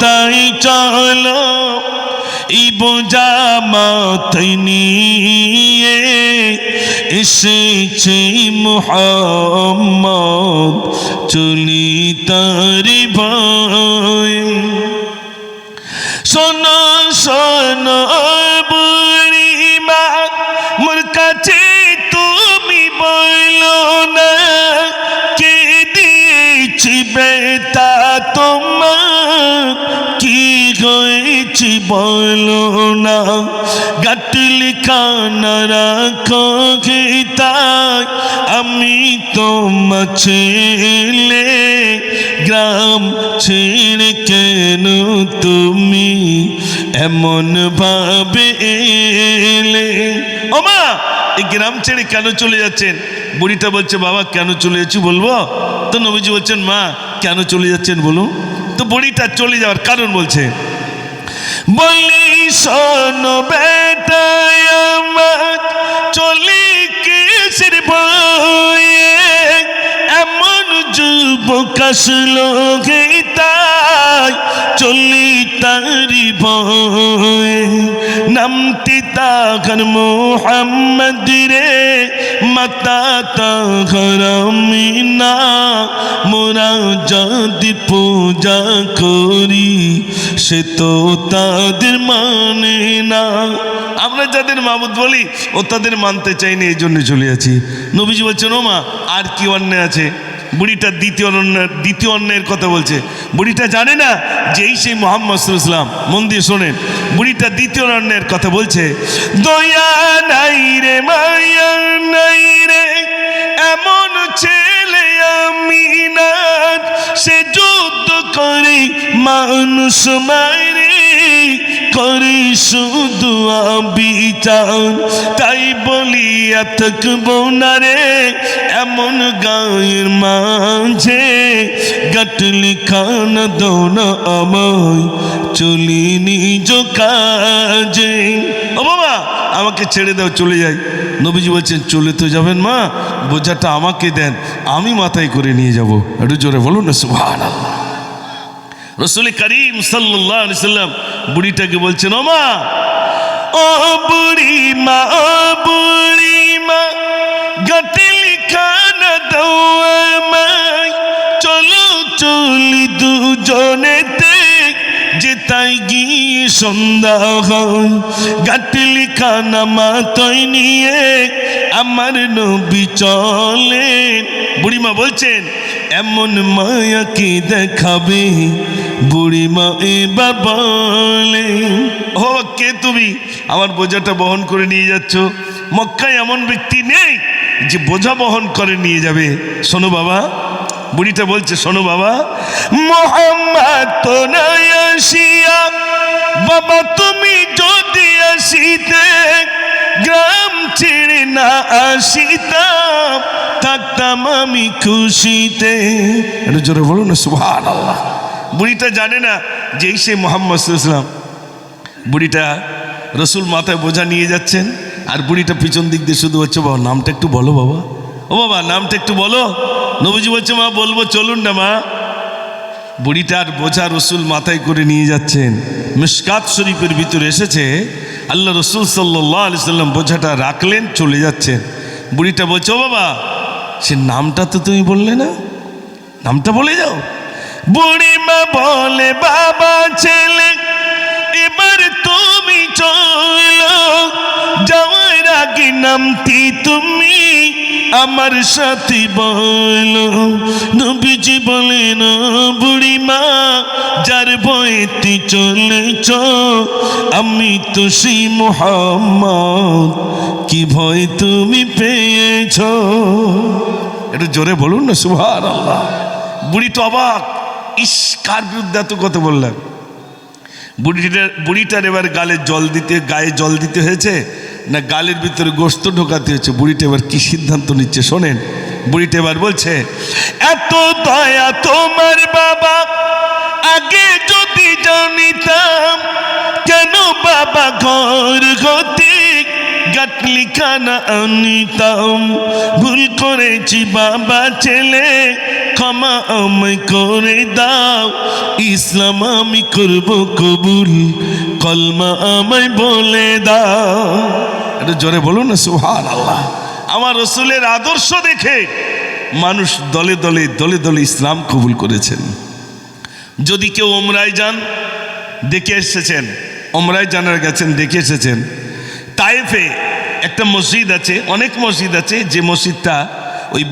তাই চলো ই বোঝা মাথায় নিয়ে এসেছে মোহাম্মদ চলি তারি ভয় বলো না। গাটলি রাখো তাই আমি তোমা ছেলে গ্রাম ছেড়ে কেন তুমি? এমন ভাবে এলে। ও মা, এই গ্রাম ছেড়ে কেন চলে যাচ্ছেন? বুড়িটা বলছে, বাবা, কেন চলে যাচ্ছি বলব? তো নবীজি বলছেন, মা, কেন চলে যাচ্ছেন বলুন? তো বুড়িটা চলে যাওয়ার কারণ বলছে। বলি, শোনো বেটা, আমার চলি কিসের বয়ে এমন যুবক আসলো তাই চলি তারি বয়ে নামটি তাগর মোহাম্মদ রে, মাতা তাগর মিনা মোরা যদি পূজা করি সে তো তাদের মানে না। আমরা যাদের মাবুদ বলি, ও তাদের মানতে চাইনি, এই জন্য চলে আছি। নবীজি বলছেন, ও মা, আর কি অন্যায় আছে? বুড়িটা দ্বিতীয় অন্যায় দ্বিতীয় অন্যায়ের কথা বলছে। বুড়িটা জানে না যে এই সেই মোহাম্মদ ইসলাম মন দিয়ে শোনেন। বুড়িটা দ্বিতীয় অন্যায়ের কথা বলছে, দয়া নাই মানুষ মারে করে শুধু বিচার তাই বলি থাকব না রে, এমন গায়ের মাঝে। গাটলি খানা দোনা আমায়, চলি নিজ কাজে। ও বাবা, আমাকে ছেড়ে দাও, চলে যাই। নবীজি বলছেন, চলে তো যাবেন মা, বোঝাটা আমাকে দেন, আমি মাথায় করে নিয়ে যাব। একটু জোরে বলুন না সুভান রসুল করিম সাল্লাম বুড়িটাকে বলছেন, ও মা, ও বুড়ি মা, ও বুড়ি মা গটলি খানা দাও চলো, চলি দুজনেতে যে তাই গিয়ে সন্ধ্যা হয়। গাটলি খানা মাথায় নিয়ে, আমার নবী চলেন। বুড়িমা বলছেন এমন মায়া কি দেখাবে? বুড়িমা এবার বলে, ও, কে তুমি? আমার বোঝাটা বহন করে নিয়ে যাচ্ছ। মক্কায় এমন ব্যক্তি নেই যে বোঝা বহন করে নিয়ে যাবে। শোনো বাবা, বুড়িটা বলছে, শোনো বাবা, মোহাম্মদ তো নাই আসিয়া। বাবা, তুমি যদি আসিতে, গ্রাম ছেড়ে না থাকতাম আমি খুশিতে। একটু জোরে বলুন না সুহান আল্লাহ বুড়িটা জানে না যে সে মোহাম্মদ ইসলাম বুড়িটা রসুল মাথায় বোঝা নিয়ে যাচ্ছেন, আর বুড়িটা পিছন দিক দিয়ে শুধু হচ্ছে বাবা, নামটা একটু বলো বাবা। ও বাবা, নামটা একটু বলো। নবীজি বলছে, মা, বলব, চলুন না, মা। বুড়িটার বোঝা রসুল মাথায় করে নিয়ে যাচ্ছেন। মিসকাত শরীফের ভিতরে এসেছে, আল্লাহ রসুল সাল্লাহ আলি সাল্লাম বোঝাটা রাখলেন, চলে যাচ্ছেন। বুড়িটা বলছে, ও বাবা সে নামটা তো তুমি বললে না? নামটা বলে যাও। বুড়িমা বলে, বাবা ছেলে, এবার তুমি চলো। যাওয়ার আগে নামটি তুমি আমার সাথে বলো। নবীজি বলেন বুড়িমা, যার বয়েতে চলেছ, আমি তো সেই মোহাম্মদ। কি ভয় তুমি পেয়েছ? একটু জোরে বলুন না সুভার আল্লাহ বুড়ি তো অবাক। ইস, কার বিরুদ্ধে এত কথা বললাম বুড়িটার বুড়িটার এবার গালে জল দিতে, গায়ে জল দিতে হয়েছে? না গালের ভিতরে গোস্ত ঢোকাতে হয়েছে? বুড়িটা এবার কি সিদ্ধান্ত নিচ্ছে, শোনেন। বুড়িটা এবার বলছে, এত দয়া তোমার বাবা, আগে যদি জানিতাম কেন বাবা ঘর গাট লিখানা আনিতাম ভুল করেছি, বাবা ছেলে। ক্ষমা আমায় করে দাও। ইসলাম আমি করব কবুল, কলমা আমায় বলে দাও। এটা জোরে বলুন না সুহান আল্লাহ আমার রসুলের আদর্শ দেখে মানুষ দলে দলে দলে দলে ইসলাম কবুল করেছেন। যদি কেউ ওমরায় যান, দেখে এসেছেন। ওমরায় জানার গেছেন, দেখে এসেছেন। তাইফে একটা মসজিদ আছে অনেক মসজিদ আছে যে মসজিদটা